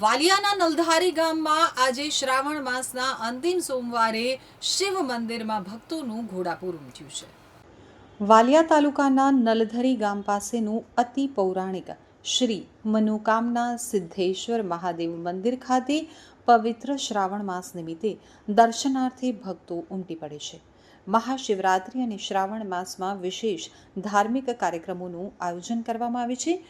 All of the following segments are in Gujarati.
વાલિયાના નલધારી ગામમાં આજે શ્રાવણ માસના અંતિમ સોમવારે શિવ મંદિરમાં ભક્તોનું ઘોડાપૂર ઉમટ્યું છે. વાલિયા તાલુકાના નલધરી ગામ પાસેનું અતિ પૌરાણિક શ્રી મનોકામના સિદ્ધેશ્વર મહાદેવ મંદિર ખાતે પવિત્ર શ્રાવણ માસ નિમિત્તે દર્શનાર્થે ભક્તો ઉમટી પડે છે. મહાશિવરાત્રિ અને શ્રાવણ માસમાં વિશેષ ધાર્મિક કાર્યક્રમોનું આયોજન કરવામાં આવે છે.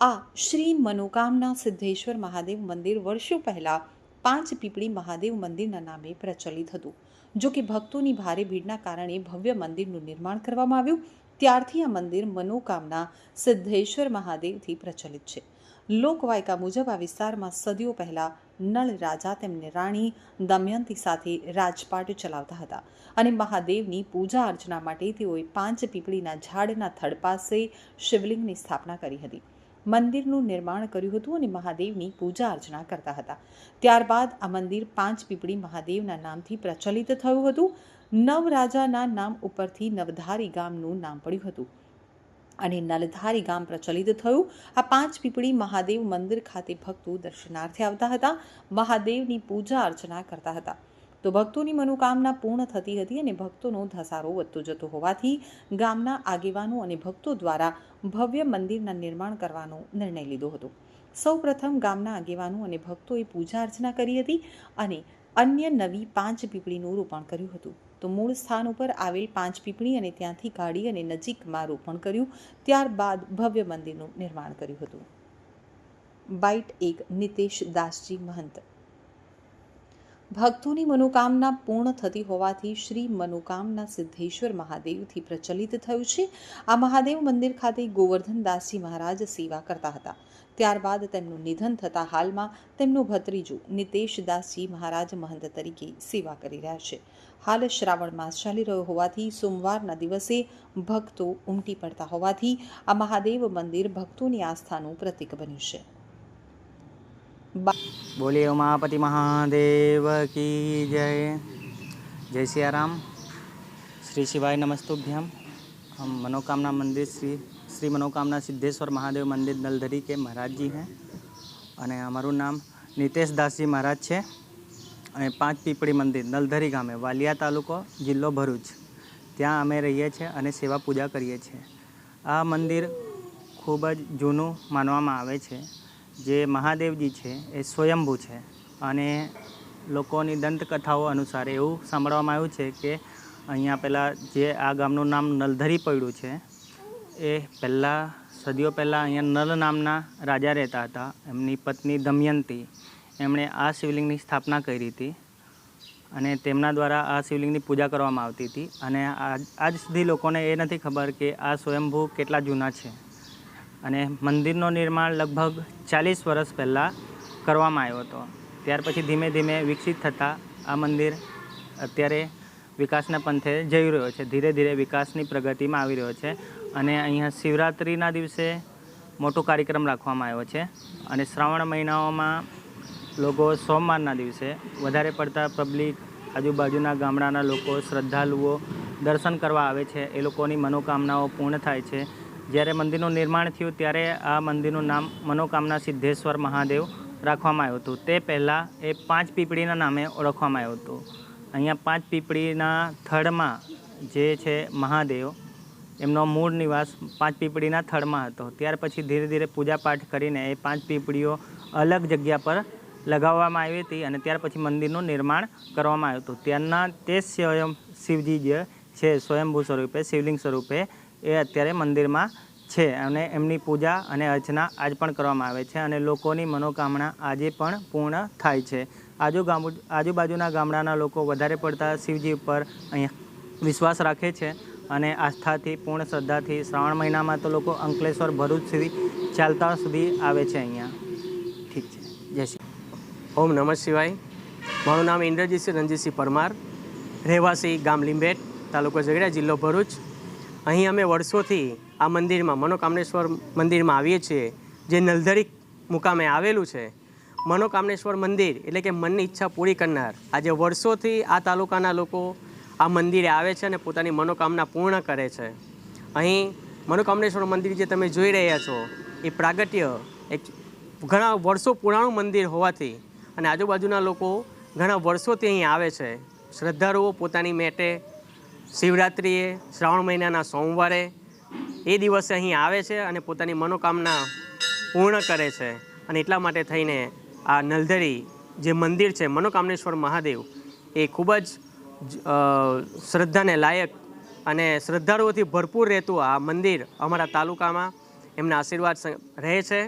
આ શ્રી મનોકામના સિદ્ધેશ્વર મહાદેવ મંદિર વર્ષો પહેલાં પાંચ પીપળી મહાદેવ મંદિરના નામે પ્રચલિત હતું. જો કે ભક્તોની ભારે ભીડના કારણે ભવ્ય મંદિરનું નિર્માણ કરવામાં આવ્યું, ત્યારથી આ મંદિર મનોકામના સિદ્ધેશ્વર મહાદેવથી પ્રચલિત છે. લોકવાયકા મુજબ આ વિસ્તારમાં સદીઓ પહેલાં નળ રાજા, તેમને રાણી, દમયંતી સાથે રાજપાટ ચલાવતા હતા અને મહાદેવની પૂજા અર્ચના માટે તેઓએ પાંચ પીપળીના ઝાડના થડ પાસે શિવલિંગની સ્થાપના કરી હતી. મંદિરનું નિર્માણ કર્યું હતું અને મહાદેવની પૂજા અર્ચના કરતા હતા. ત્યારબાદ આ મંદિર પાંચ પીપળી મહાદેવના નામથી પ્રચલિત થયું હતું. નવ રાજાના નામ ઉપરથી નવધારી ગામનું નામ પડ્યું હતું. અને નલધારી ગામ પ્રચલિત થયું. આ પાંચ પીપળી મહાદેવ મંદિર ખાતે ભક્તો દર્શનાર્થે આવતા હતા. મહાદેવની પૂજા અર્ચના કરતા હતા. તો ભક્તોની મનોકામના પૂર્ણ થતી હતી અને ભક્તોનો ધસારો વધતો જતો હોવાથી ગામના આગેવાનો અને ભક્તો દ્વારા ભવ્ય મંદિરના નિર્માણ કરવાનો નિર્ણય લીધો હતો. સૌ પ્રથમ ગામના આગેવાનો અને ભક્તોએ પૂજા અર્ચના કરી હતી અને અન્ય નવી પાંચ પીપળીનું રોપણ કર્યું હતું. તો મૂળ સ્થાન ઉપર આવેલ પાંચ પીપળી અને ત્યાંથી કાઢી અને નજીકમાં રોપણ કર્યું, ત્યારબાદ ભવ્ય મંદિરનું નિર્માણ કર્યું હતું. બાઇટ એક નિતેશ દાસજી મહંત ભક્તોની મનોકામના પૂર્ણ થતી હોવાથી શ્રી મનોકામના સિદ્ધેશ્વર મહાદેવથી પ્રચલિત થયું છે. આ મહાદેવ મંદિર ખાતે ગોવર્ધનદાસજી મહારાજ સેવા કરતા હતા. ત્યારબાદ તેમનું નિધન થતાં હાલમાં તેમનું ભત્રીજો નિતેશદાસજી મહારાજ મહંત તરીકે સેવા કરી રહ્યા છે. હાલ શ્રાવણ માસ ચાલી રહ્યો હોવાથી સોમવારના દિવસે ભક્તો ઉમટી પડતા હોવાથી આ મહાદેવ મંદિર ભક્તોની આસ્થાનું પ્રતીક બન્યું છે. બોલીએ ઉમાપતિ મહાદેવ કી જય જય સિયારામ શ્રી શિવાય નમસ્તુભ્યમ हम मनोकामना मंदिर श्री श्री मनोकामना सिद्धेश्वर महादेव मंदिर नलधरी के महाराज जी हैं અને અમારું નામ નિતેશ દાસજી મહારાજ છે અને પાંચ પીપળી મંદિર નલધરી ગામે વાલિયા તાલુકો જિલ્લો ભરૂચ ત્યાં અમે રહીએ છીએ અને સેવા પૂજા કરીએ છીએ આ મંદિર ખૂબ જ જૂનું માનવામાં આવે છે જે મહાદેવજી છે, એ સ્વયંભૂ છે. અને લોકોની દંતકથાઓ અનુસાર એવું સાંભળવામાં આવ્યું છે કે અહીંયા પહેલાં જે આ ગામનું નામ નલધરી પડ્યું છે, એ પહેલાં સદીઓ પહેલાં અહીંયા નલ નામના રાજા રહેતા હતા. એમની પત્ની દમયંતી, એમણે આ શિવલિંગની સ્થાપના કરી હતી અને તેમના દ્વારા આ શિવલિંગની પૂજા કરવામાં આવતી હતી. અને આજ સુધી લોકોને એ નથી ખબર કે આ સ્વયંભૂ કેટલા જૂના છે. અને મંદિરનું નિર્માણ લગભગ ચાલીસ વર્ષ પહેલાં કરવામાં આવ્યો હતો. ત્યાર પછી ધીમે ધીમે વિકસિત થતાં આ મંદિર અત્યારે વિકાસના પંથે જઈ રહ્યો છે. ધીરે ધીરે વિકાસની પ્રગતિમાં આવી રહ્યો છે અને અહીંયા શિવરાત્રિના દિવસે મોટો કાર્યક્રમ રાખવામાં આવ્યો છે અને શ્રાવણ મહિનાઓમાં લોકો સોમવારના દિવસે વધારે પડતા પબ્લિક, આજુબાજુના ગામડાના લોકો, શ્રદ્ધાળુઓ દર્શન કરવા આવે છે. એ લોકોની મનોકામનાઓ પૂર્ણ થાય છે. જ્યારે મંદિરનું નિર્માણ થયું ત્યારે આ મંદિરનું નામ મનોકામના સિદ્ધેશ્વર મહાદેવ રાખવામાં આવ્યું હતું. તે પહેલાં એ પાંચ પીપળીના નામે ઓળખવામાં આવ્યું હતું. અહીંયા પાંચ પીપળીના થડમાં જે છે મહાદેવ, એમનો મૂળ નિવાસ પાંચ પીપળીના થડમાં હતો. ત્યાર પછી ધીરે ધીરે પૂજાપાઠ કરીને એ પાંચ પીપળીઓ અલગ જગ્યા પર લગાવવામાં આવી હતી અને ત્યાર પછી મંદિરનું નિર્માણ કરવામાં આવ્યું હતું. ત્યારના તે સ્વયં શિવજી જે છે, સ્વયંભૂ સ્વરૂપે, શિવલિંગ સ્વરૂપે એ અત્યારે મંદિરમાં છે અને એમની પૂજા અને અર્ચના આજ પણ કરવામાં આવે છે અને લોકોની મનોકામના આજે પણ પૂર્ણ થાય છે. આજુ આજુબાજુના ગામડાના લોકો વધારે પડતા શિવજી ઉપર અહીંયા વિશ્વાસ રાખે છે અને આસ્થાથી, પૂર્ણ શ્રદ્ધાથી શ્રાવણ મહિનામાં તો લોકો અંકલેશ્વર, ભરૂચ સુધી ચાલતા સુધી આવે છે અહીંયા. ઠીક છે. જય શ્રી ઓમ નમઃ શિવાય. મારું નામ ઇન્દ્રજીતસિંહ રણજીતસિંહ પરમાર. રહેવાસી ગામ લીંબેટ, તાલુકો ઝઘડા જિલ્લો ભરૂચ. અહીં અમે વર્ષોથી આ મંદિરમાં, મનોકામનેશ્વર મંદિરમાં આવીએ છીએ, જે નલધરી મુકામે આવેલું છે. મનોકામનેશ્વર મંદિર એટલે કે મનની ઈચ્છા પૂરી કરનાર. આજે વર્ષોથી આ તાલુકાના લોકો આ મંદિરે આવે છે અને પોતાની મનોકામના પૂર્ણ કરે છે. અહીં મનોકામનેશ્વર મંદિર જે તમે જોઈ રહ્યા છો, એ પ્રાગટ્ય એક ઘણા વર્ષો પુરાણું મંદિર હોવાથી અને આજુબાજુના લોકો ઘણા વર્ષોથી અહીં આવે છે. શ્રદ્ધાળુઓ પોતાની મેટે શિવરાત્રિએ, શ્રાવણ મહિનાના સોમવારે એ દિવસે અહીં આવે છે અને પોતાની મનોકામના પૂર્ણ કરે છે. અને એટલા માટે થઈને આ નલધરી જે મંદિર છે, મનોકામનેશ્વર મહાદેવ, એ ખૂબ જ શ્રદ્ધાને લાયક અને શ્રદ્ધાળુઓથી ભરપૂર રહેતું આ મંદિર અમારા તાલુકામાં એમના આશીર્વાદ રહે છે.